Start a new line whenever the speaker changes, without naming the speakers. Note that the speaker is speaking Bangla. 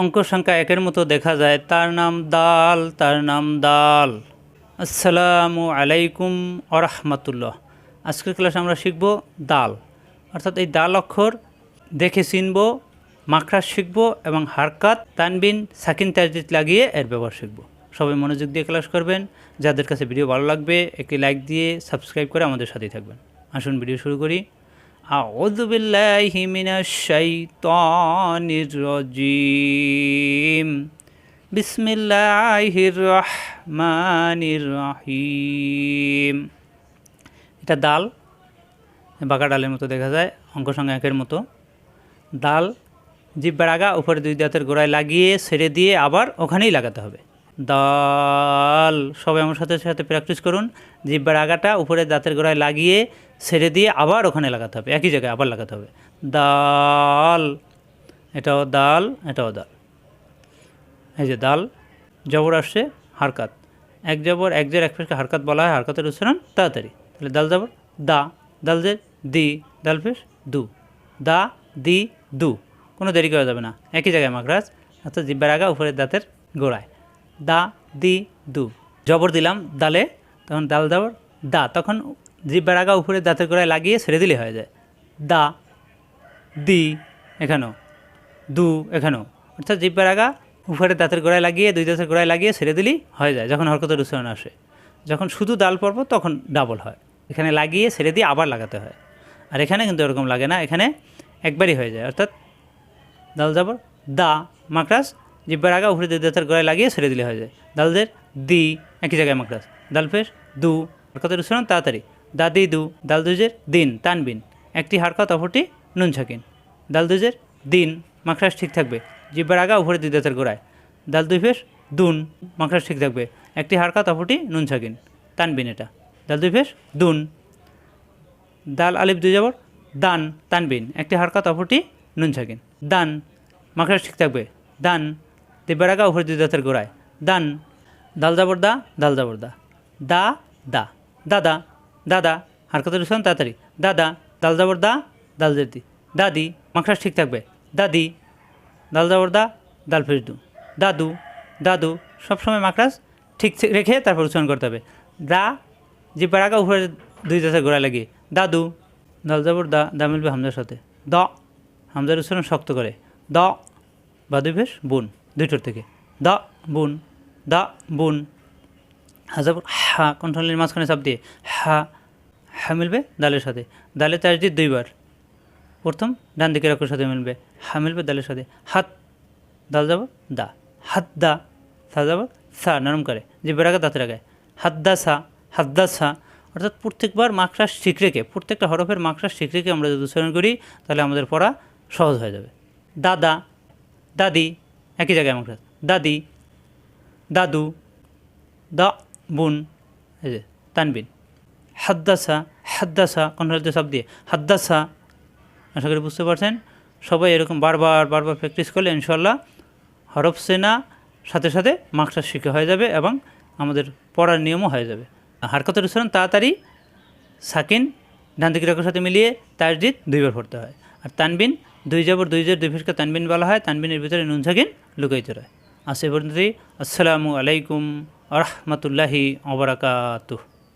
অঙ্ক সংখ্যা একের মতো দেখা যায়। তার নাম দাল, তার নাম দাল। আসসালামু আলাইকুম আরহামাতুল্লাহ আজকের ক্লাসে আমরা শিখব দাল। অর্থাৎ এই দাল অক্ষর দেখে চিনব মাখরাজ শিখব এবং হারকাত, তানবিন, সাকিন, তাজদিদ লাগিয়ে এর ব্যবহার শিখব। সবাই মনোযোগ দিয়ে ক্লাস করবেন। যাদের কাছে ভিডিও ভালো লাগবে, একটি লাইক দিয়ে সাবস্ক্রাইব করে আমাদের সাথেই থাকবেন। আসুন, ভিডিও শুরু করি। أعوذ بالله من الشيطان الرجيم بسم الله الرحمن الرحيم এটা দাল বাঁকা ডালের মতো দেখা যায় অঙ্ক সঙ্গে একের মতো দাল জিব্বার আগা উপরে দুই দাঁতের গোড়ায় লাগিয়ে ছেড়ে দিয়ে আবার ওখানেই লাগাতে হবে দাল। সবাই আমার সাথে সাথে প্র্যাকটিস করুন। জিব্বার আগাটা উপরে দাঁতের গোড়ায় লাগিয়ে ছেড়ে দিয়ে আবার ওখানে লাগাতে হবে। একই জায়গায় আবার লাগাতে হবে। দাল। এটাও দাল এটাও দাল। এই যে দাল, জবর আসছে, হারকাত। এক জবর, এক জের, এক পেশকে হারকাত বলা হয়, হারকাতের উচ্চারণ তাড়াতাড়ি। তাহলে দাল জবর, দা। দাল জের, দি। দাল পেশ দু। দা, দি, দু। কোনো দেরি করা যাবে না। একই জায়গায় মাকরাজ অর্থাৎ জিব্বার আগা উপরের দাঁতের গোড়ায়। দা, দি, দু। জবর দিলাম, দালে, তখন দাল জবর, দা। তখন জিব্বার আগা উপরে দাঁতের গোড়ায় লাগিয়ে ছেড়ে দিলে হয়ে যায়। দা, দি এখানেও দু এখানেও অর্থাৎ জিব্বার আগা উপরে দাঁতের গোড়ায় লাগিয়ে, দুই দাঁতের গোড়ায় লাগিয়ে ছেড়ে দিলেই হয়ে যায়, যখন হরকতের উচ্চারণ আসে। যখন শুধু দাল পর্ব, তখন ডাবল হয়। এখানে লাগিয়ে ছেড়ে দিয়ে আবার লাগাতে হয়। আর এখানে কিন্তু এরকম লাগে না, এখানে একবারই হয়ে যায়। অর্থাৎ দাল যাবর দা মাকরাস জিব্বার আগা উপরে দুই দাঁতের গোড়ায় লাগিয়ে ছেড়ে দিলে হয়ে যায়। দালদের দি একই জায়গায় মাকরাস দাল ফেস দু। হরকতের উচ্চারণ তাড়াতাড়ি। দাদি দু দাল দুজের দিন, তানবিন। একটি হারকত অপরটি নুন ছাকিন। দাল দুজের দিন মাখরাস ঠিক থাকবে। জিব্বার আগা উপরে দুই দাঁতের গোড়ায়। দাল দুই ফেস দুন মাখরাস ঠিক থাকবে। একটি হারকাত অপরটি নুন ছাকিন। তানবিন এটা। দাল দুই ফেস দুন। দাল, আলিফ, দুই যাবর দান, তানবিন। একটি হারকাত অপরটি নুন ছাকিন। দান মাখরাস ঠিক থাকবে। দান জিব্বার আগা উপরে দুই দাঁতের গোড়ায়। দান, দাল যাবর দা দাল যাবর দা দা দা। দাদা দাদা। হারকতের উচ্চারণ তাড়াতাড়ি। দাদা, দাল যাবর দা দাল জেদি দাদি মাখরাস ঠিক থাকবে। দাদি, দাল যাবর দা দাল ফেস দু দাদু দাদু, সবসময় মাকড়াস ঠিক রেখে তারপর উচ্চারণ করতে হবে। দা, যে আগা উপরে দুই দাঁতের গোড়া লাগিয়ে দাদু, দাল যাবর দা দা মিলবে হামজার সাথে। দ, হামজার উচ্চারণ শক্ত করে। দ বা দুই ভেস বুন। দুইটোর থেকে। দ, বুন। দা, বুন। হাজার হা কণ্ঠলের মাঝখানে চাপ দিয়ে হা হা মিলবে দালের সাথে। দালে তাজদিদ দুইবার। প্রথম ডান দিকের অক্ষর সাথে মিলবে। হা মিলবে দালের সাথে। হাত, দাল যাব দা। হাত, দা। সা যাব সা, নরম করে। যে বেড়াকে দাঁতের আগায় হাত, দা, সা। হাত, দা, সা। অর্থাৎ প্রত্যেকবার মাকড়াস ঠিক রেখে প্রত্যেকটা হরফের মাকড়াস ঠিক রেখে আমরা যদি উচ্চারণ করি, তাহলে আমাদের পড়া সহজ হয়ে যাবে। দাদা, দাদি একই জায়গায় মাকড়াস দাদি, দাদু, দা বুন, এই যে তানবিন। হাদ্দাসা হাদ্দাসা কন্ট্রোলতে সব দিয়ে। হাদ্দাসা, আশা করি বুঝতে পারছেন? সবাই এরকম বারবার বারবার প্র্যাকটিস করলে ইনশাল্লাহ হরফ সেনা সাথে সাথে মার্কসটা শিখে হয়ে যাবে এবং আমাদের পড়ার নিয়মও হয়ে যাবে। হারকতের উচ্চারণ তাড়াতাড়ি সাকিন ডান দিকের সাথে মিলিয়ে তাজদিদ দুইবার পড়তে হয়। আর তানবিন দুই জবর দুই জোর দুই ফিসকে তানবিন বলা হয়, তানবিনের ভিতরে নুন সাকিন লুকাইতে রয়। আসে পর্যন্ত আসসালামু আলাইকুম আরহামতুল্লাহি অবরাকাতুহ